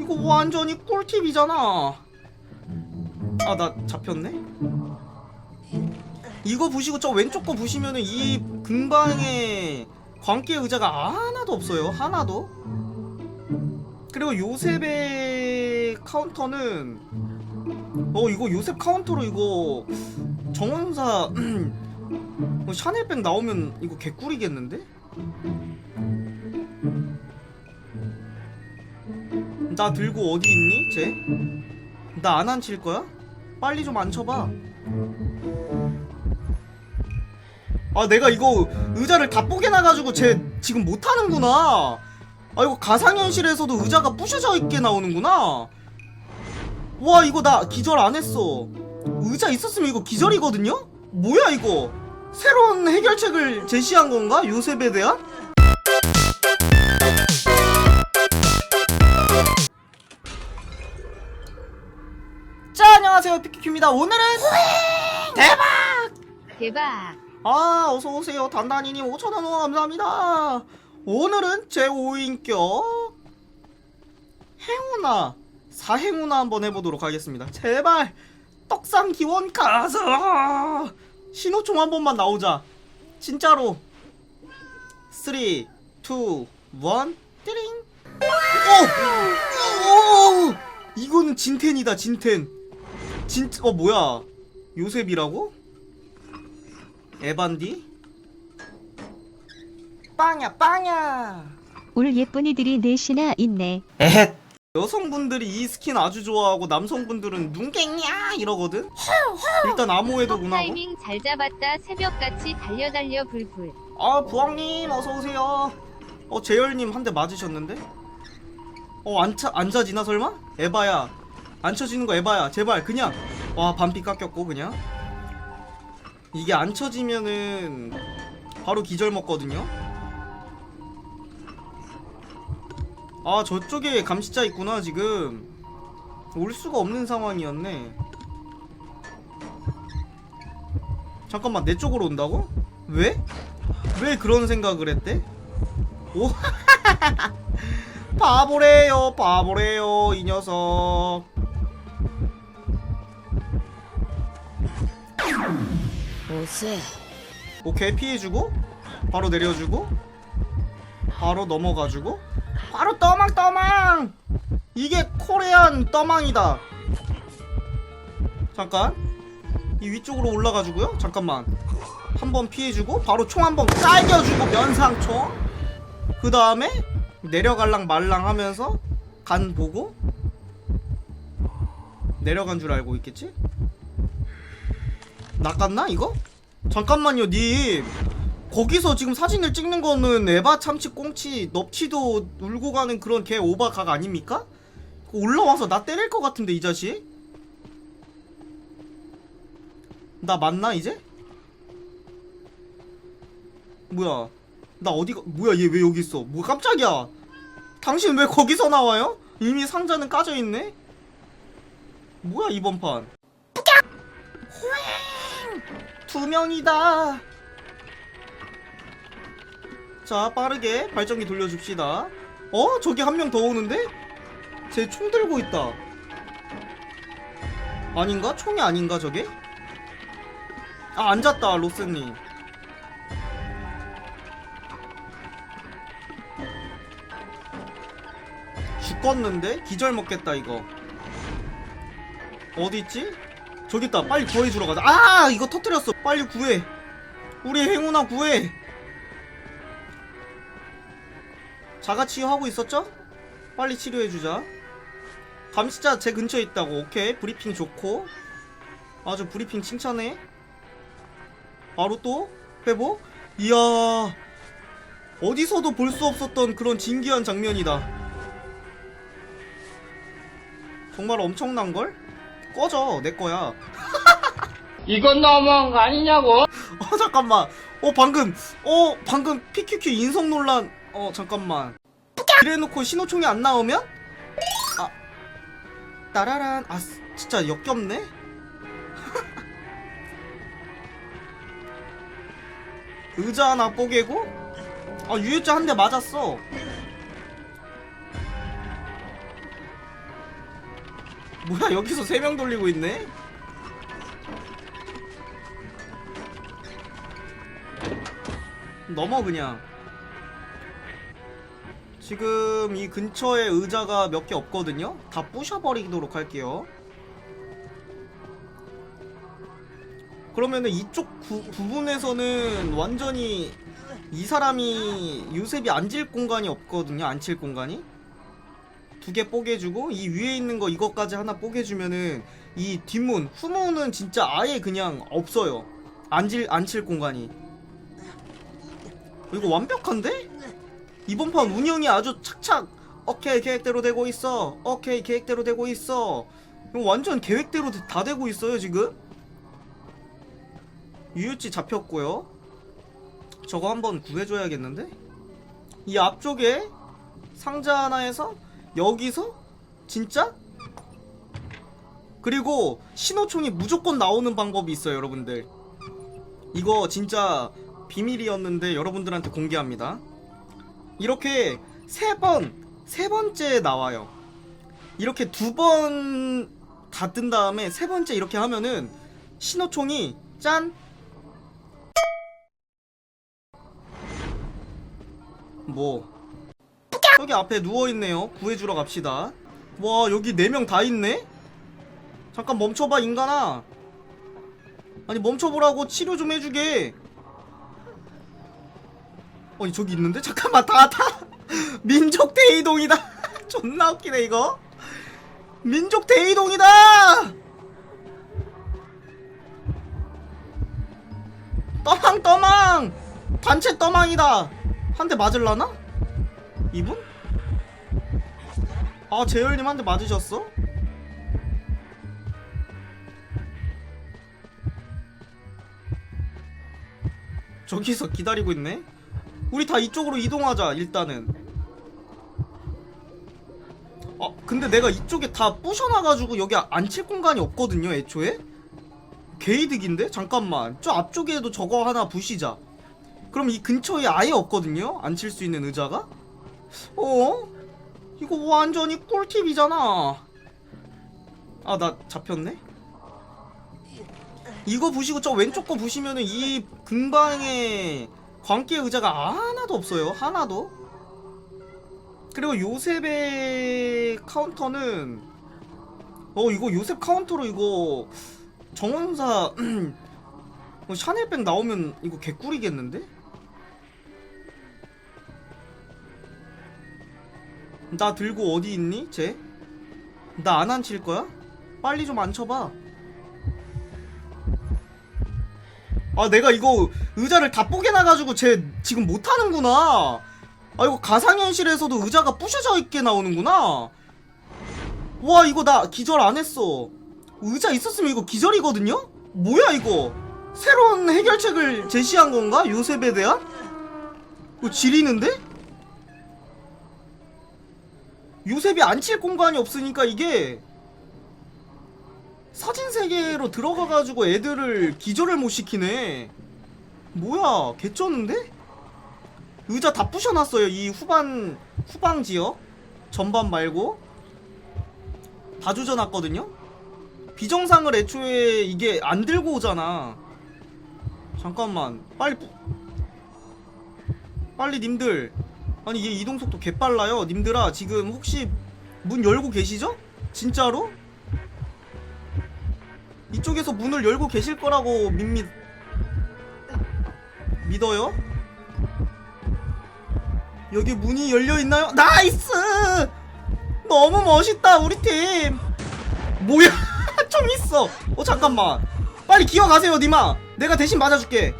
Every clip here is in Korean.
이거 완전히 꿀팁이잖아. 아 나 잡혔네? 이거 보시고 저 왼쪽 거 보시면은 이 근방에 광기 의자가 하나도 없어요. 하나도. 그리고 요셉의 카운터는 어 이거 요셉 카운터로 이거 정원사 뭐 샤넬백 나오면 이거 개꿀이겠는데? 나 들고 어디 있니? 쟤? 나 안 앉힐 거야? 빨리 좀 앉혀봐. 아 내가 이거 의자를 다 뽀개놔가지고 쟤 지금 못하는구나. 아 이거 가상현실에서도 의자가 부셔져 있게 나오는구나. 와 이거 나 기절 안 했어. 의자 있었으면 이거 기절이거든요? 뭐야 이거? 새로운 해결책을 제시한 건가? 요셉에 대한? 안녕하세요 피키큐입니다. 오늘은 대박! 대박. 아 어서오세요. 단단히님 5천원 후원 감사합니다. 오늘은 제 5인격 행운아 사행운아 한번 해보도록 하겠습니다. 제발 떡상 기원 가서 신호총 한 번만 나오자. 진짜로. 3 2 1 띠링. 오! 오! 이거는 진텐이다 진텐 진.. 어 뭐야 요셉이라고? 에반디? 빵야 빵야 올 예쁜이들이 넷이나 있네. 에헷 여성분들이 이 스킨 아주 좋아하고 남성분들은 눈갱냐 이러거든? 일단 암호에도 문하고 타이밍 잘 잡았다. 새벽같이 달려 달려 불불. 아 부왕님 어서오세요 어 재열님 한 대 맞으셨는데? 어 안차, 앉아지나 설마? 에바야 안 쳐지는 거 에바야 제발 그냥 와 반피 깎였고 그냥 이게 안 쳐지면은 바로 기절 먹거든요 아 저쪽에 감시자 있구나 지금 올 수가 없는 상황이었네 잠깐만 내 쪽으로 온다고? 왜? 왜 그런 생각을 했대? 오 바보래요 바보래요 이 녀석 오세. 오케이 피해주고 바로 내려주고 바로 넘어가주고. 바로 떠망 떠망! 이게 코레안 떠망이다. 잠깐. 이 위쪽으로 올라가주고요. 잠깐만. 한 번 피해주고 바로 총 한 번 깔겨주고 면상총. 그 다음에 내려갈랑 말랑 하면서 간 보고 내려간 줄 알고 있겠지? 낚았나 이거? 잠깐만요 님 거기서 지금 사진을 찍는 거는 에바 참치 꽁치 넙치도 울고 가는 그런 개 오바 각 아닙니까? 올라와서 나 때릴 것 같은데 이 자식 나 맞나 이제? 뭐야 나 어디가 뭐야 얘 왜 여기 있어 뭐 깜짝이야 당신 왜 거기서 나와요? 이미 상자는 까져 있네 뭐야 이번 판 두 명이다. 자, 빠르게 발전기 돌려줍시다. 어? 저기 한 명 더 오는데? 쟤 총 들고 있다. 아닌가? 총이 아닌가, 저게? 아, 앉았다, 로스님. 죽겠는데? 기절 먹겠다, 이거. 어디 있지? 저기 있다. 빨리 구해주러 가자. 아, 이거 터뜨렸어. 빨리 구해. 우리 행운아 구해. 자가 치유하고 있었죠? 빨리 치료해주자. 감시자 제 근처에 있다고. 오케이. 브리핑 좋고. 아주 브리핑 칭찬해. 바로 또 회복. 이야. 어디서도 볼 수 없었던 그런 진기한 장면이다. 정말 엄청난걸? 꺼져. 내 거야. 이건 너무한 거 아니냐고? 어 잠깐만. 어 방금 어 방금 PQQ 인성 논란. 어 잠깐만. 이래놓고 신호총이 안 나오면? 아. 따라란. 아 쓰- 진짜 역겹네? 의자 하나 뽀개고? 아 유해자 한 대 맞았어 뭐야 여기서 세명 돌리고 있네? 넘어 그냥 지금 이 근처에 의자가 몇 개 없거든요? 다 부셔버리도록 할게요 그러면은 이쪽 구- 부분에서는 완전히 이 사람이 요셉이 앉을 공간이 없거든요 앉힐 공간이 두 개 뽀개주고 이 위에 있는 거 이것까지 하나 뽀개주면은 이 뒷문 후문은 진짜 아예 그냥 없어요. 앉을 앉힐 공간이. 이거 완벽한데? 이번 판 운영이 아주 착착. 오케이 계획대로 되고 있어. 오케이 계획대로 되고 있어. 이거 완전 계획대로 다 되고 있어요 지금? 유유치 잡혔고요. 저거 한번 구해줘야겠는데? 이 앞쪽에 상자 하나에서 여기서? 진짜? 그리고 신호총이 무조건 나오는 방법이 있어요 여러분들. 이거 진짜 비밀이었는데 여러분들한테 공개합니다. 이렇게 세 번, 세 번째 나와요. 이렇게 두 번 다 뜬 다음에 세 번째 이렇게 하면은 신호총이 짠! 뭐 여기 앞에 누워있네요. 구해주러 갑시다. 와 여기 네명다 있네? 잠깐 멈춰봐 인간아. 아니 멈춰보라고 치료 좀 해주게. 아니 저기 있는데? 잠깐만 다 다. 민족 대이동이다. 존나 웃기네 이거. 민족 대이동이다! 떠망 떠망! 단체 떠망이다. 한 대 맞을라나? 이분? 아 재열님 한대 맞으셨어? 저기서 기다리고 있네. 우리 다 이쪽으로 이동하자 일단은. 아 근데 내가 이쪽에 다 부셔놔가지고 여기 앉힐 공간이 없거든요 애초에? 개이득인데? 잠깐만. 저 앞쪽에도 저거 하나 부시자. 그럼 이 근처에 아예 없거든요? 앉힐 수 있는 의자가 어? 이거 완전히 꿀팁이잖아 아 나 잡혔네 이거 부시고 저 왼쪽 거 부시면은 이 근방에 광기 의자가 하나도 없어요 하나도 그리고 요셉의 카운터는 어 이거 요셉 카운터로 이거 정원사 어, 샤넬백 나오면 이거 개꿀이겠는데? 나 들고 어디 있니? 쟤? 나 안 앉힐 거야? 빨리 좀 앉혀봐. 아, 내가 이거 의자를 다 뽀개놔가지고 쟤 지금 못하는구나. 아, 이거 가상현실에서도 의자가 부셔져 있게 나오는구나. 와, 이거 나 기절 안 했어. 의자 있었으면 이거 기절이거든요? 뭐야, 이거? 새로운 해결책을 제시한 건가? 요셉에 대한? 이거 지리는데? 요셉이 앉힐 공간이 없으니까 이게 사진 세계로 들어가가지고 애들을 기절을 못 시키네. 뭐야, 개쩌는데? 의자 다 부셔놨어요. 이 후반 후방 지역 전반 말고 다 조져놨거든요. 비정상을 애초에 이게 안 들고 오잖아. 잠깐만, 빨리 부... 빨리 님들 아니 얘 이동 속도 개빨라요 님들아 지금 혹시 문 열고 계시죠? 진짜로? 이쪽에서 문을 열고 계실 거라고 믿, 믿어요? 여기 문이 열려 있나요? 나이스! 너무 멋있다 우리 팀 뭐야 좀 있어 어 잠깐만 빨리 기어가세요 니마 내가 대신 맞아줄게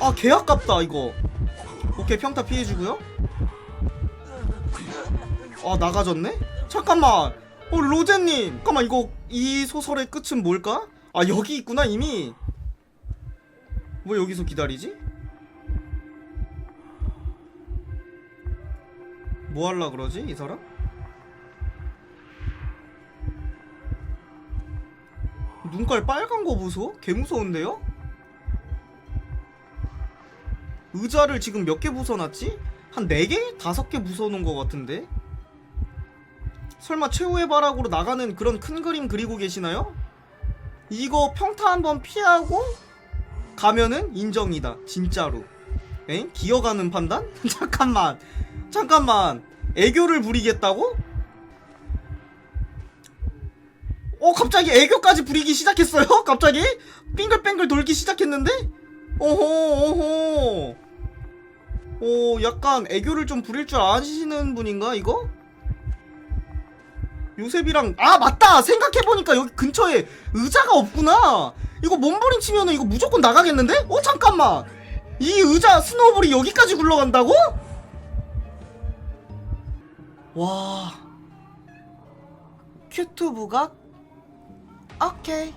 아 개 아깝다 이거 오케이 평타 피해주고요 아 나가졌네? 잠깐만 어 로제님 잠깐만 이거 이 소설의 끝은 뭘까? 아 여기 있구나 이미 왜 여기서 기다리지? 뭐 할라 그러지 이 사람? 눈깔 빨간 거 보소? 개 무서운데요? 의자를 지금 몇 개 부숴놨지? 한 4개? 5개 부숴놓은 것 같은데? 설마 최후의 발악으로 나가는 그런 큰 그림 그리고 계시나요? 이거 평타 한번 피하고 가면은 인정이다 진짜로 엥? 기어가는 판단? 잠깐만 잠깐만 애교를 부리겠다고? 어 갑자기 애교까지 부리기 시작했어요? 갑자기? 빙글빙글 돌기 시작했는데? 오호 오호 오 약간 애교를 좀 부릴 줄 아시는 분인가 이거? 요셉이랑 아 맞다! 생각해보니까 여기 근처에 의자가 없구나! 이거 몸부림 치면은 이거 무조건 나가겠는데? 어 잠깐만! 이 의자 스노우볼이 여기까지 굴러간다고? 와. 큐튜브가? 오케이